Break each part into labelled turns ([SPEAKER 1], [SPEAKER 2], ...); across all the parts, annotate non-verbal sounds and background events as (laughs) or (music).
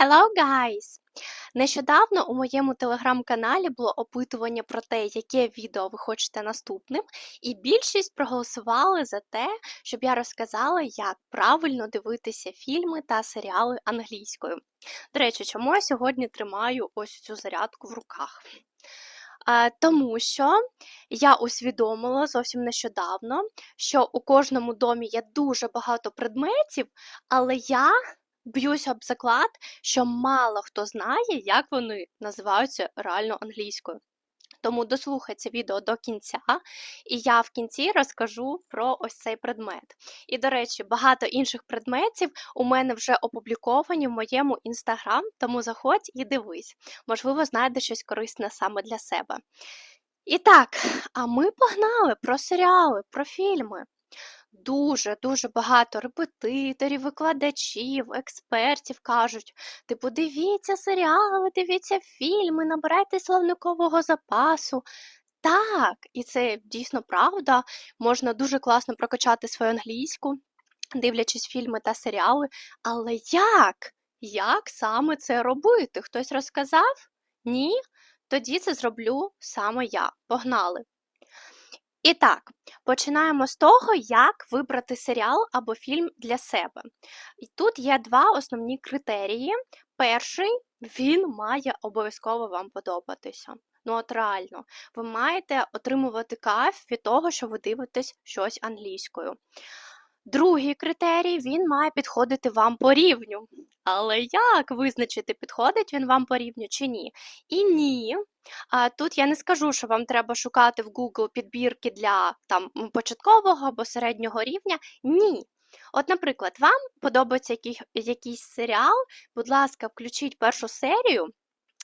[SPEAKER 1] Hello, guys! Нещодавно у моєму телеграм-каналі було опитування про те, яке відео ви хочете наступним, і більшість проголосували за те, щоб я розказала, як правильно дивитися фільми та серіали англійською. До речі, чому я сьогодні тримаю ось цю зарядку в руках? Тому що я усвідомила зовсім нещодавно, що у кожному домі є дуже багато предметів, але я б'юсь об заклад, що мало хто знає, як вони називаються реально англійською. Тому дослухай це відео до кінця, і я в кінці розкажу про ось цей предмет. І, до речі, багато інших предметів у мене вже опубліковані в моєму інстаграм, тому заходь і дивись. Можливо, знайдеш щось корисне саме для себе. І так, а ми погнали про серіали, про фільми. Дуже дуже багато репетиторів, викладачів, експертів кажуть: типу, дивіться серіали, дивіться фільми, набирайте словникового запасу. Так, і це дійсно правда. Можна дуже класно прокачати свою англійську, дивлячись фільми та серіали. Але як? Як саме це робити? Хтось розказав? Ні? Тоді це зроблю саме я. Погнали! І так, починаємо з того, як вибрати серіал або фільм для себе. І тут є два основні критерії. Перший він має обов'язково вам подобатися. Ну, от реально, ви маєте отримувати кайф від того, що ви дивитесь щось англійською. Другий критерій він має підходити вам по рівню. Але як визначити, підходить він вам по рівню чи ні? І ні. Тут я не скажу, що вам треба шукати в Google підбірки для там початкового або середнього рівня. Ні. От, наприклад, вам подобається який, якийсь серіал, будь ласка, включіть першу серію.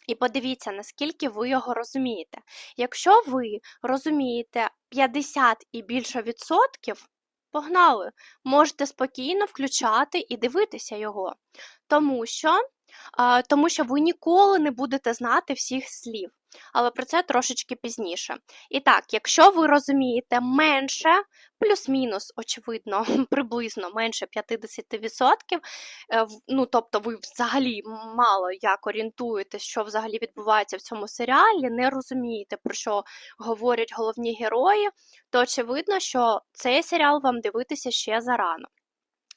[SPEAKER 1] І подивіться, наскільки ви його розумієте. Якщо ви розумієте 50 і більше відсотків, Погнали! Можете спокійно включати і дивитися його, тому що тому що ви ніколи не будете знати всіх слів. Але про це трошечки пізніше. І так, якщо ви розумієте менше, плюс-мінус, очевидно, (laughs) приблизно менше 50%, е, ну тобто ви взагалі мало як орієнтуєтесь, що взагалі відбувається в цьому серіалі, не розумієте, про що говорять головні герої, то очевидно, що цей серіал вам дивитися ще зарано.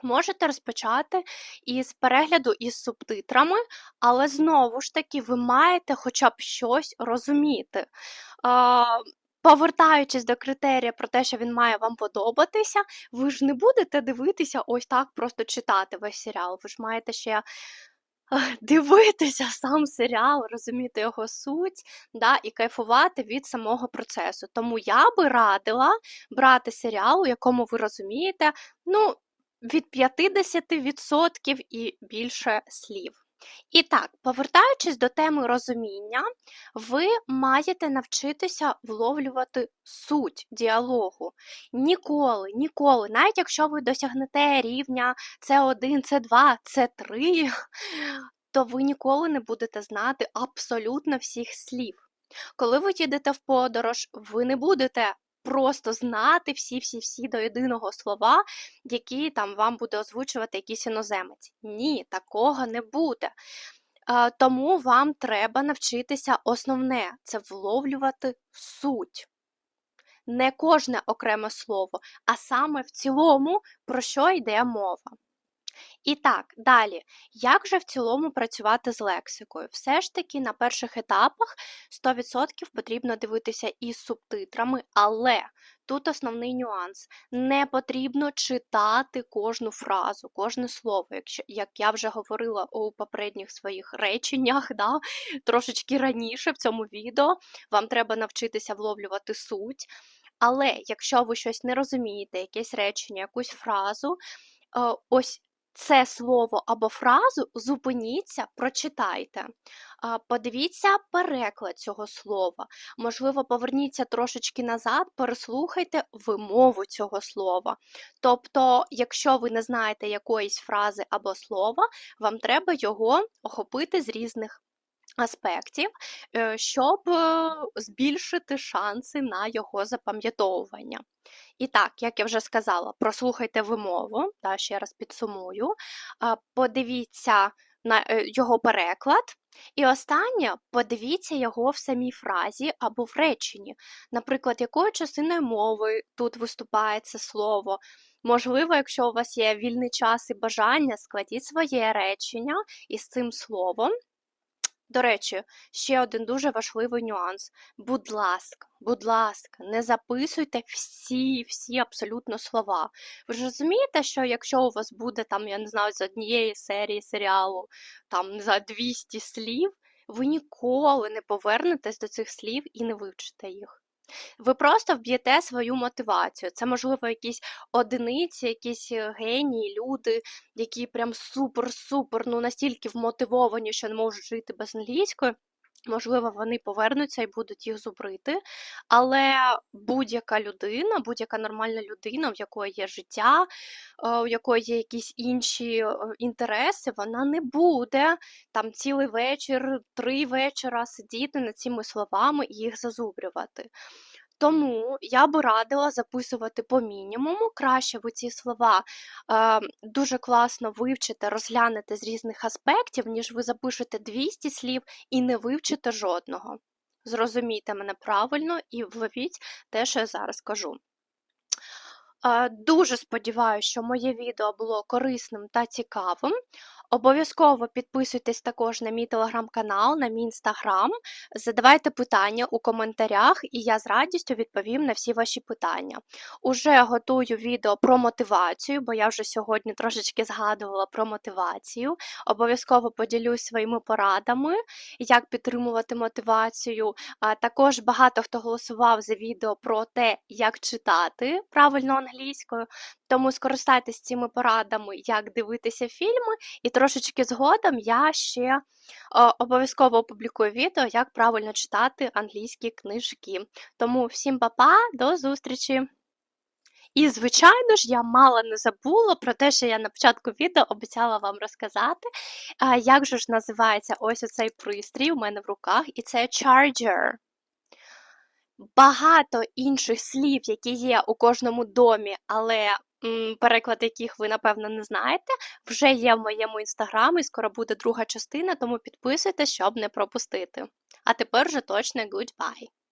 [SPEAKER 1] Можете розпочати із перегляду із субтитрами, але знову ж таки ви маєте хоча б щось розуміти. Повертаючись до критерія про те, що він має вам подобатися, ви ж не будете дивитися ось так просто читати весь серіал. Ви ж маєте ще дивитися сам серіал, розуміти його суть да, і кайфувати від самого процесу. Тому я би радила брати серіал, у якому ви розумієте, ну, від 50% і більше слів. І так, повертаючись до теми розуміння, ви маєте навчитися вловлювати суть діалогу. Ніколи, ніколи, навіть якщо ви досягнете рівня С1, С2, С3, то ви ніколи не будете знати абсолютно всіх слів. Коли ви їдете в подорож, ви не будете просто знати всі-всі-всі до єдиного слова, які там вам буде озвучувати якийсь іноземець. Ні, такого не буде. Тому вам треба навчитися основне це вловлювати суть. Не кожне окреме слово, а саме в цілому, про що йде мова. І так, далі, як же в цілому працювати з лексикою? Все ж таки на перших етапах 100% потрібно дивитися із субтитрами, але тут основний нюанс: не потрібно читати кожну фразу, кожне слово, якщо, як я вже говорила у попередніх своїх реченнях, да, трошечки раніше в цьому відео, вам треба навчитися вловлювати суть. Але якщо ви щось не розумієте, якесь речення, якусь фразу, е, ось це слово або фразу, зупиніться, прочитайте. Подивіться переклад цього слова. Можливо, поверніться трошечки назад, переслухайте вимову цього слова. Тобто, якщо ви не знаєте якоїсь фрази або слова, вам треба його охопити з різних аспектів, е, щоб е, збільшити шанси на його запам'ятовування. І так, як я вже сказала, прослухайте вимову, та ще раз підсумую, подивіться на е, його переклад. І останнє подивіться його в самій фразі або в реченні. Наприклад, якою частиною мови тут виступає це слово. Можливо, якщо у вас є вільний час і бажання, складіть своє речення із цим словом. До речі, ще один дуже важливий нюанс. Будь ласка, будь ласка, не записуйте всі, всі абсолютно слова. Ви ж розумієте, що якщо у вас буде там, я не знаю, з однієї серії серіалу там за 200 слів, ви ніколи не повернетесь до цих слів і не вивчите їх. Ви просто вб'єте свою мотивацію. Це, можливо, якісь одиниці, якісь е, генії, люди, які прям супер-супер, ну настільки вмотивовані, що не можуть жити без англійської. Можливо, вони повернуться і будуть їх зубрити, але будь-яка людина, будь-яка нормальна людина, в якої є життя, е, у якої є якісь інші е, інтереси, вона не буде там цілий вечір, три вечора сидіти над цими словами і їх зазубрювати. Тому я би радила записувати по мінімуму. Краще ви ці слова е, дуже класно вивчите, розглянете з різних аспектів, ніж ви запишете 200 слів і не вивчите жодного. Зрозумійте мене правильно і вловіть те, що я зараз кажу. Е, Дуже сподіваюся, що моє відео було корисним та цікавим. Обов'язково підписуйтесь також на мій телеграм-канал, на мій інстаграм. Задавайте питання у коментарях, і я з радістю відповім на всі ваші питання. Уже готую відео про мотивацію, бо я вже сьогодні трошечки згадувала про мотивацію. Обов'язково поділюсь своїми порадами, як підтримувати мотивацію. Також багато хто голосував за відео про те, як читати правильно англійською. Тому скористайтесь цими порадами, як дивитися фільми, і трошечки згодом я ще обов'язково опублікую відео, як правильно читати англійські книжки. Тому всім па-па, до зустрічі! І, звичайно ж, я мало не забула про те, що я на початку відео обіцяла вам розказати, як же ж називається ось оцей пристрій у мене в руках, і це charger. Багато інших слів, які є у кожному домі, але переклад яких ви, напевно, не знаєте, вже є в моєму інстаграмі, скоро буде друга частина, тому підписуйтесь, щоб не пропустити. А тепер вже точно goodbye!